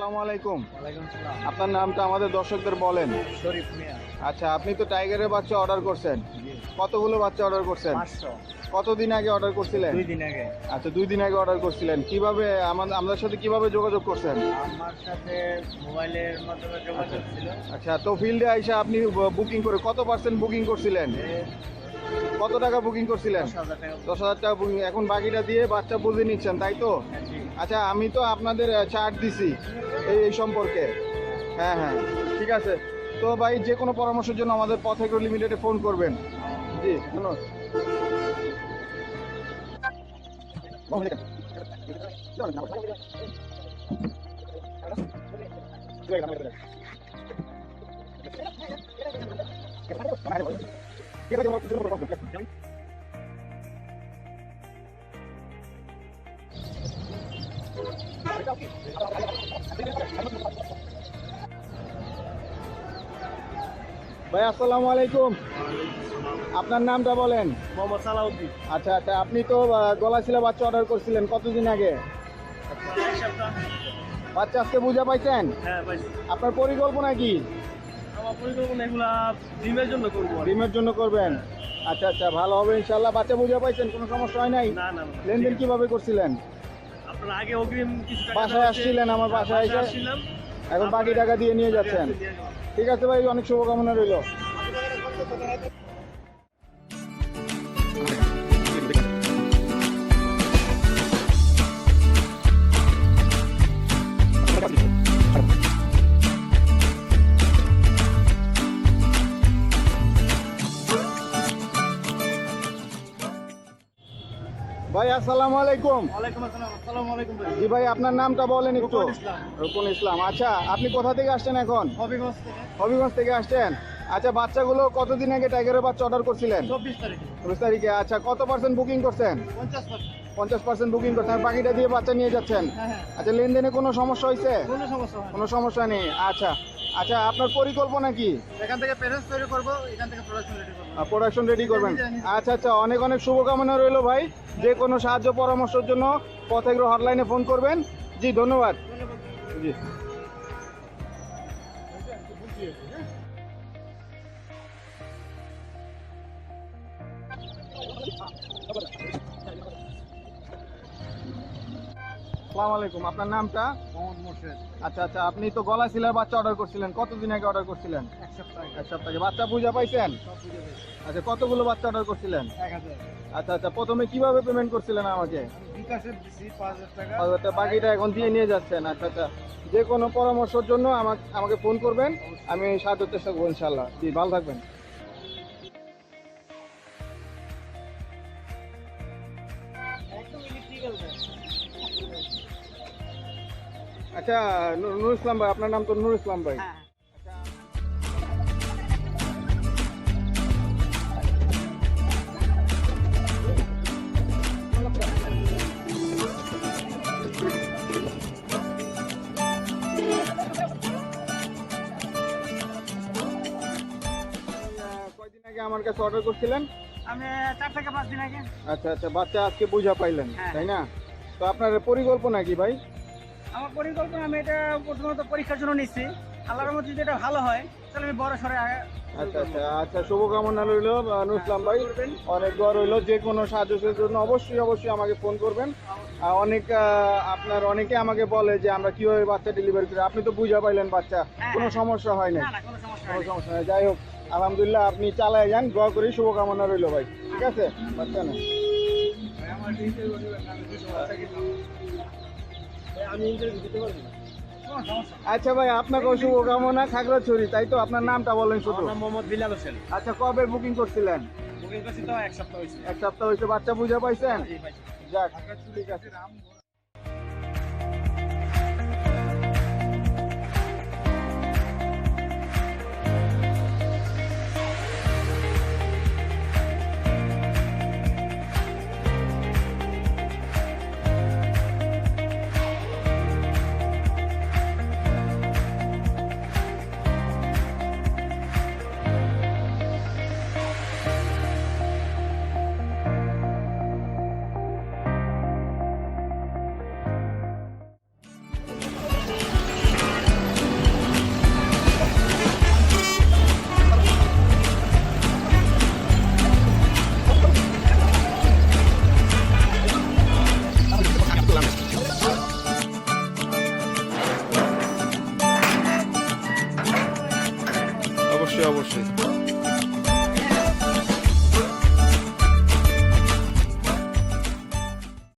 আসসালামু আলাইকুম। আপনার নামটা আমাদের দর্শকদের বলেন। শরীফ মিয়া। আচ্ছা আপনি তো টাইগারের বাচ্চা অর্ডার করছেন। কতগুলো বাচ্চা অর্ডার করছেন? কতদিন আগে অর্ডার করছিলেন? দুই দিন আগে। আচ্ছা দুই দিন আগে অর্ডার করছিলেন। কীভাবে আমাদের আমাদের সাথে কীভাবে যোগাযোগ করছেন? আমার সাথে মোবাইলের মাধ্যমে যোগাযোগ ছিল। আচ্ছা তো ফিল্ডে আইসা আপনি বুকিং করে কত পার্সেন্ট বুকিং করছিলেন? কত টাকা বুকিং করছিলেন? দশ হাজার টাকা। বুকিং এখন বাকিটা দিয়ে বাচ্চা বুঝে নিচ্ছেন তাই তো? হ্যাঁ, আচ্ছা আমি তো আপনাদের চার্ট দিছি। এই সম্পর্কে। হ্যাঁ হ্যাঁ ঠিক আছে। তো ভাই, যে কোনো পরামর্শের জন্য আমাদের পথ এগ্রো লিমিটেডে ফোন করবেন। জি, ধন্যবাদ। ভাই আসসালামু আলাইকুম। আপনার নামটা বলেন। মোহাম্মদ সালাউদ্দিন। আচ্ছা আচ্ছা আপনি তো গলা শিলা বাচ্চা অর্ডার করছিলেন কতদিন আগে? বাচ্চা আজকে বুঝা পাইছেন? হ্যাঁ আপনার পরিকল্পনা কি? আমার পরিকল্পনা এগুলা ডিমের জন্য করব ডিমের জন্য করবেন? আচ্ছা আচ্ছা ভালো হবে ইনশাল্লাহ বাচ্চা বুঝা পাইছেন কোনো সমস্যা হয় নাই। লেনদেন কীভাবে করছিলেন? আগে অগ্রিম কিছু টাকা বাসায় আসছিলেন, আমার বাসায় এসে? আসছিলাম। এখন বাকি টাকা দিয়ে নিয়ে যাচ্ছেন। ঠিক আছে ভাই অনেক শুভকামনা রইল। ভাই আসসালামু আলাইকুম। জি ভাই আপনার নামটা বলেন একটু। রুকুন ইসলাম। আচ্ছা আপনি কোথা থেকে আসছেন এখন? হবিগঞ্জ থেকে। আসছেন। আচ্ছা বাচ্চাগুলো কতদিন আগে টাইগারের বাচ্চা অর্ডার করছিলেন? চব্বিশ তারিখে। আচ্ছা কত পার্সেন্ট বুকিং করছেন? পঞ্চাশ পঞ্চাশ পার্সেন্ট বুকিং করছেন আর বাকিটা দিয়ে বাচ্চা নিয়ে যাচ্ছেন? হ্যাঁ হ্যাঁ। আচ্ছা লেনদেনে কোনো সমস্যা হয়েছে? কোনো সমস্যা কোনো সমস্যা নেই? আচ্ছা আচ্ছা আপনার পরিকল্পনা কি? এখান থেকে প্যারেন্টস তৈরি করব এখান থেকে প্রোডাকশন রেডি করব। প্রোডাকশন রেডি করবেন। আচ্ছা আচ্ছা অনেক অনেক শুভকামনা রইল ভাই। যে কোনো সাহায্য পরামর্শের জন্য পথেগ্র হটলাইনে ফোন করবেন। জি ধন্যবাদ। জি। আসসালামু আলাইকুম। আপনার নামটা? মোহাম্মদ মোর্শেদ। আচ্ছা আচ্ছা আপনি তো গলা শিলার বাচ্চা অর্ডার করছিলেন। কতদিন আগে অর্ডার করছিলেন? এক সপ্তাহ এক সপ্তাহে বাচ্চা পাইছেন? বুঝে পেয়েছি আচ্ছা কতগুলো বাচ্চা অর্ডার করছিলেন? আচ্ছা আচ্ছা প্রথমে কীভাবে পেমেন্ট করছিলেন আমাকে? বাকিটা এখন দিয়ে নিয়ে যাচ্ছেন। আচ্ছা আচ্ছা যে কোনো পরামর্শের জন্য আমাকে আমাকে ফোন করবেন। আমি সাহায্য চেষ্টা করব ইনশাল্লাহ জি ভালো থাকবেন। একদম ইলেকট্রিক্যাল আচ্ছা নূর ইসলাম ভাই আপনার নাম তো নূর ইসলাম ভাই। হ্যাঁ। কয়দিন আগে আমার কাছে অর্ডার করছিলেন? আমি চার থেকে পাঁচ দিন আগে। আচ্ছা আচ্ছা বাচ্চা আজকে বুঝা পাইলেন হ্যাঁ। তাই না? তো আপনার পরিকল্পনা কি ভাই? আমার পরিকল্পনা আমি এটা প্রথমত পরীক্ষার জন্য নিচ্ছি। আল্লাহর মধ্যে যদি এটা ভালো হয় তাহলে আমি বড় সরে আচ্ছা আচ্ছা আচ্ছা শুভকামনা রইল নূর ভাই। অনেক দোয়া রইল যে কোনো সাহায্যের জন্য অবশ্যই অবশ্যই আমাকে ফোন করবেন। অনেক আপনার অনেকে আমাকে বলে যে আমরা কীভাবে বাচ্চা ডেলিভারি করি। আপনি তো বুঝা পাইলেন বাচ্চা হ্যাঁ, কোনো হ্যাঁ। সমস্যা হয় না না না কোনো সমস্যা সমস্যা নেই। যাই হোক আলহামদুলিল্লাহ আপনি চালায় যান দোয়া করি শুভকামনা রইল ভাই। ঠিক আছে? বাচ্চা না আচ্ছা ভাই আপনাকে শুভকামনা খাগড়াছড়ি তাই তো? আপনার নামটা বলেন শুধু। মোহাম্মদ বিলাল হোসেন। আচ্ছা কবে বুকিং করছিলেন? বুকিং করছি তো এক সপ্তাহ হয়েছে। এক সপ্তাহ হয়েছে বাচ্চা বুঝে পাইছেন? যাক ঠিক আছে। অবশ্যই